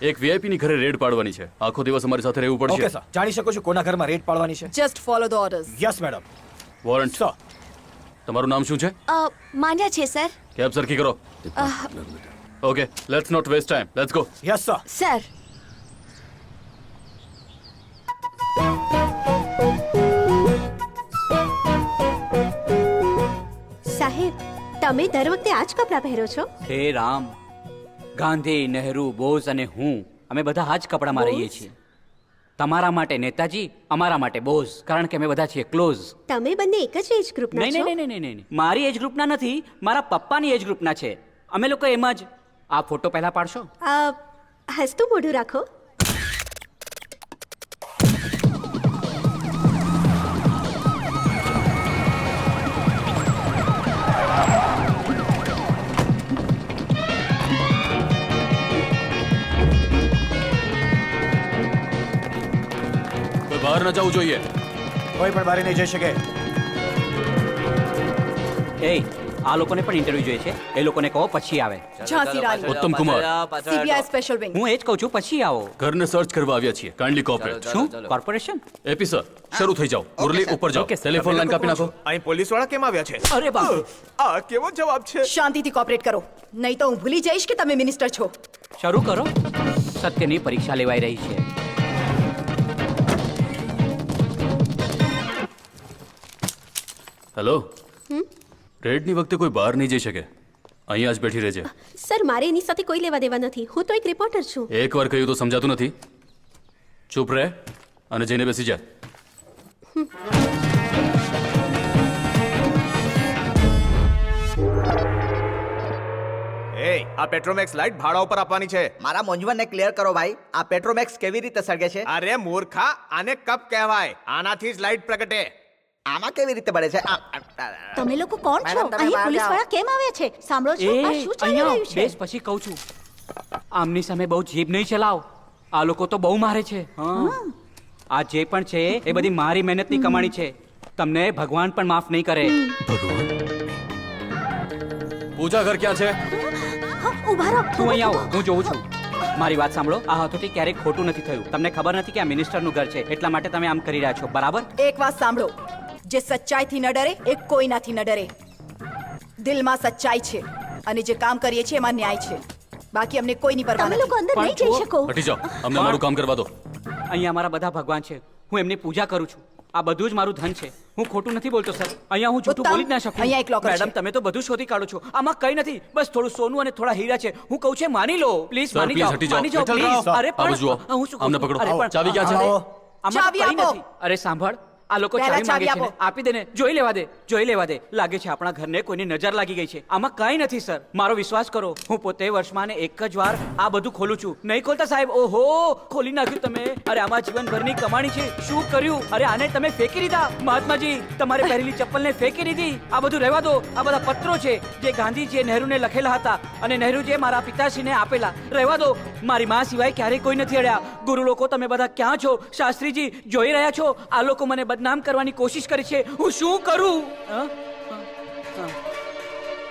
એક વીઆઈપી ની ઘરે રેડ પાડવાની છે. આખો દિવસ અમારી સાથે રહેવું ઓકે પડશે સર જાણી શકો છો કોના ઘરમાં રેડ પાડવાની છે? Just follow the orders yes madam warrant sir તમારું નામ શું છે? અ, માન્યા છે સર કેબ સરખી કરો? Okay let's not waste time let's go yes sir sir સાહેબ તમે દર વખતે આ જ કપડાં પહેરો છો? હે રામ. ગાંધી નહેરુ બોઝ અને હું અમે બધા આ જ કપડામાં રહીએ છીએ. તમારા માટે નેતાજી અમારા માટે બોઝ કારણ કે અમે બધા છીએ ક્લોઝ. તમે બંને એક જ એજ ગ્રુપના નહીં છો? નહીં નહીં નહીં નહીં. મારી એજ ગ્રુપના નથી મારા પપ્પાની એજ ગ્રુપના છે. અમે લોકો એમ જ આ ફોટો પહેલા પાડશો? અ, હસતું મોઢું રાખો. બહાર ન જવું જોઈએ. કોઈ પણ બહાર નહીં જઈ શકે. એ આ લોકોને પણ ઇન્ટરવ્યુ જોઈએ છે. એ લોકોને કહો પછી આવે. ઝાંસી રાણી ઉત્તમ કુમાર. સીબીઆઈ સ્પેશિયલ વિંગ હું એ જ કહું છું પછી આવો. ઘરને સર્ચ કરવા આવ્યા છીએ કાઇન્ડલી કોઓપરેટ શું? કોર્પોરેશન એપી સર શરૂ થઈ જાઓ. મુરલી ઉપર જાઓ. ટેલિફોન લાઈન કાપી નાખો. અહીં પોલીસવાળા કેમ આવ્યા છે? અરે બાપ. આ કેવો જવાબ છે? શાંતિથી કોઓપરેટ કરો. નહીં તો હું ભૂલી જઈશ કે તમે મિનિસ્ટર છો. શરૂ કરો. સત્યની પરીક્ષા લેવાઈ રહી છે. હેલો. રેડની વખતે કોઈ બહાર નહીં જઈ શકે. અહીંયા જ બેઠી રહેજે. સર મારે એની સાથે કોઈ લેવા દેવા નથી. હું તો એક રિપોર્ટર છું. એકવાર કહ્યું તો સમજાતું નથી. ચૂપ રહે અને જઈને બેસી જા. એ આ પેટ્રોમેક્સ લાઈટ ભાડા ઉપર આપવાની છે. મારા મોંજવાને ક્લિયર કરો ભાઈ. આ પેટ્રોમેક્સ કેવી રીતે સળગે છે? અરે મૂર્ખા આને કપ કહેવાય. આનાથી જ લાઈટ પ્રગટે. આમાં કેવી રીતે બળે છે? તમે લોકો કોણ છો? અહીં પોલીસવાળા કેમ આવ્યા છે? સાંભળો છો? આ શું ચાલી અહીંયા રહ્યું છે? બેસ પછી કહું છું. આમની સામે બહુ જીભ નહીં ચલાવ. આ લોકો તો બહુ મારે છે. હા. આ જે પણ છે એ બધી મારી મહેનતની કમાણી છે. તમને ભગવાન પણ માફ નહીં કરે. પૂજા ઘર ક્યાં છે? ઊભા રહો. તું અહીં આવો હું જોઉં છું. મારી વાત સાંભળો. આ હાથોથી ક્યારેક ખોટું નથી થયું. તમને ખબર નથી કે આ મિનિસ્ટરનું ઘર છે. એટલા માટે તમે આમ કરી રહ્યા છો. બરાબર? એક વાત સાંભળો. જે સચ્ચાઈથી ન ડરે એ કોઈનાથી ન ડરે દિલમાં સચ્ચાઈ છે અને જે કામ કરીએ છીએ એમાં ન્યાય છે. બાકી અમને કોઈની પરવા તમે લોકો અંદર નહીં જઈ શકો. હટી જાઓ. અમને અમારું કામ કરવા દો. અહીંયા અમારા બધા ભગવાન છે. હું એમની પૂજા કરું છું. આ બધું જ મારું ધન છે. હું ખોટું નથી બોલતો સર. અહીંયા હું જૂઠું બોલી જ ના શકું. અહીંયા એક લોકર મેડમ તમે તો બધું શોધી કાઢો છો. આમાં કઈ નથી. બસ થોડું સોનું અને થોડા હીરા છે. હું કહું છું માની લો. પ્લીઝ માની જાઓ. માની જાઓ પ્લીઝ. અરે પણ હું શું કહું અમને પકડો. ચાવી ક્યાં છે? આમાં તો ચાવી આપો. નથી. અરે સાંભળ. આ લોકો ચાવી માંગે છે ને. આપી. દે ને. જોઈ લેવા દે જોઈ લેવા દે. લાગે છે આપણા ઘરને કોઈની નજર લાગી ગઈ છે. આમાં કઈ નથી સર. મારો વિશ્વાસ કરો હું પોતે વર્ષમાં ને એક જ વાર આ બધું ખોલું છું. નહીં ખોલતા સાહેબ? ઓહો! ખોલી નાખ્યું તમે. અરે આમાં જીવનભરની કમાણી છે. શું કર્યું? અરે આને તમે ફેંકી દીધા? મહાત્માજી તમારે પહેરેલી ચપ્પલને ફેંકી દીધી? આ બધું રહેવા દો. આ બધા પત્રો છે જે ગાંધીજીએ નહેરુને લખેલા હતા અને નહેરુજીએ મારા પિતાશ્રીને આપેલા. રહેવા દો. મારી માં સિવાય ક્યારેય કોઈ નથી અડ્યા. ગુરુ લોકો તમે બધા ક્યાં છો? શાસ્ત્રીજી જોઈ રહ્યા છો? આ લોકો મને બદનામ કરવાની કોશિશ કરી છે. હું શું કરું?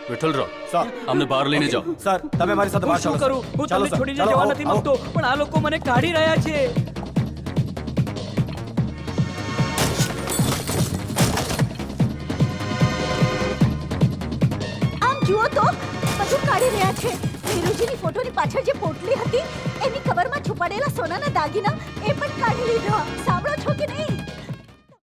વિઠ્ઠલરાવ સર. અમને બહાર લઈને જાઓ. સર તમે મારી સાથે વાત શું કરું હું તમને છોડીને જવા નથી માંગતો પણ આ લોકો મને કાઢી રહ્યા છે. આમ જુઓ તો બધું કાઢી રહ્યા છે. નીરુજીની ફોટોની પાછળ જે પોટલી હતી એની કવરમાં છુપાડેલા સોનાના દાગીના એ પણ કાઢી લીધા. સાંભળો